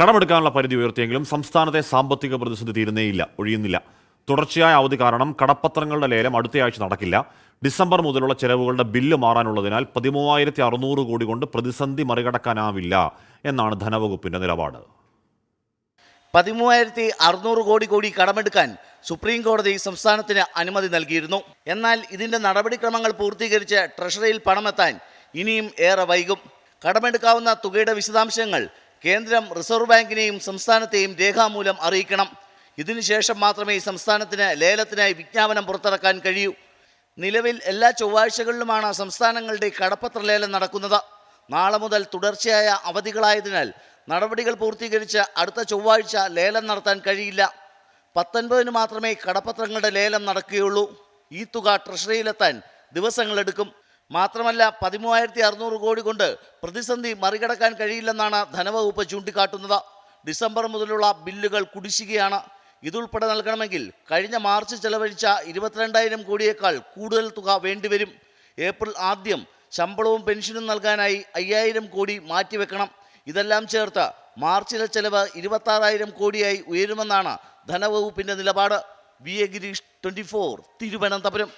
കടമെടുക്കാനുള്ള പരിധി ഉയർത്തിയെങ്കിലും സംസ്ഥാനത്തെ സാമ്പത്തിക പ്രതിസന്ധി തീരുന്നേയില്ല ഒഴിയുന്നില്ല. തുടർച്ചയായ അവധി കാരണം കടപ്പത്രങ്ങളുടെ ലേലം അടുത്തയാഴ്ച നടക്കില്ല. ഡിസംബർ മുതലുള്ള ചെലവുകളുടെ ബില്ല് മാറാനുള്ളതിനാൽ പതിമൂവായിരത്തി അറുന്നൂറ് കോടി കൊണ്ട് പ്രതിസന്ധി മറികടക്കാനാവില്ല എന്നാണ് ധനവകുപ്പിന്റെ നിലപാട്. പതിമൂവായിരത്തി അറുന്നൂറ് കോടി കോടി കടമെടുക്കാൻ സുപ്രീം കോടതി സംസ്ഥാനത്തിന് അനുമതി നൽകിയിരുന്നു. എന്നാൽ ഇതിന്റെ നടപടിക്രമങ്ങൾ പൂർത്തീകരിച്ച് ട്രഷറിയിൽ പണമെത്താൻ ഇനിയും ഏറെ വൈകും. കടമെടുക്കാവുന്ന തുകയുടെ വിശദാംശങ്ങൾ കേന്ദ്രം റിസർവ് ബാങ്കിനെയും സംസ്ഥാനത്തെയും രേഖാമൂലം അറിയിക്കണം. ഇതിനുശേഷം മാത്രമേ സംസ്ഥാനത്തിന് ലേലത്തിനായി വിജ്ഞാപനം പുറത്തിറക്കാൻ കഴിയൂ. നിലവിൽ എല്ലാ ചൊവ്വാഴ്ചകളിലുമാണ് സംസ്ഥാനങ്ങളുടെ കടപ്പത്ര ലേലം നടക്കുന്നത്. നാളെ മുതൽ തുടർച്ചയായ അവധികളായതിനാൽ നടപടികൾ പൂർത്തീകരിച്ച് അടുത്ത ചൊവ്വാഴ്ച ലേലം നടത്താൻ കഴിയില്ല. പത്തൊൻപതിന് മാത്രമേ കടപ്പത്രങ്ങളുടെ ലേലം നടക്കുകയുള്ളൂ. ഈ തുക ട്രഷറിയിലെത്താൻ ദിവസങ്ങളെടുക്കും. മാത്രമല്ല പതിമൂവായിരത്തി അറുന്നൂറ് കോടി കൊണ്ട് പ്രതിസന്ധി മറികടക്കാൻ കഴിയില്ലെന്നാണ് ധനവകുപ്പ് ചൂണ്ടിക്കാട്ടുന്നത്. ഡിസംബർ മുതലുള്ള ബില്ലുകൾ കുടിശ്ശികയാണ്. ഇതുൾപ്പെടെ നൽകണമെങ്കിൽ കഴിഞ്ഞ മാർച്ച് ചെലവഴിച്ച ഇരുപത്തിരണ്ടായിരം കോടിയേക്കാൾ കൂടുതൽ തുക വേണ്ടിവരും. ഏപ്രിൽ ആദ്യം ശമ്പളവും പെൻഷനും നൽകാനായി അയ്യായിരം കോടി മാറ്റിവെക്കണം. ഇതെല്ലാം ചേർത്ത് മാർച്ചിലെ ചെലവ് ഇരുപത്താറായിരം കോടിയായി ഉയരുമെന്നാണ് ധനവകുപ്പിന്റെ നിലപാട്. V A Girish twenty four Thiruvananthapuram.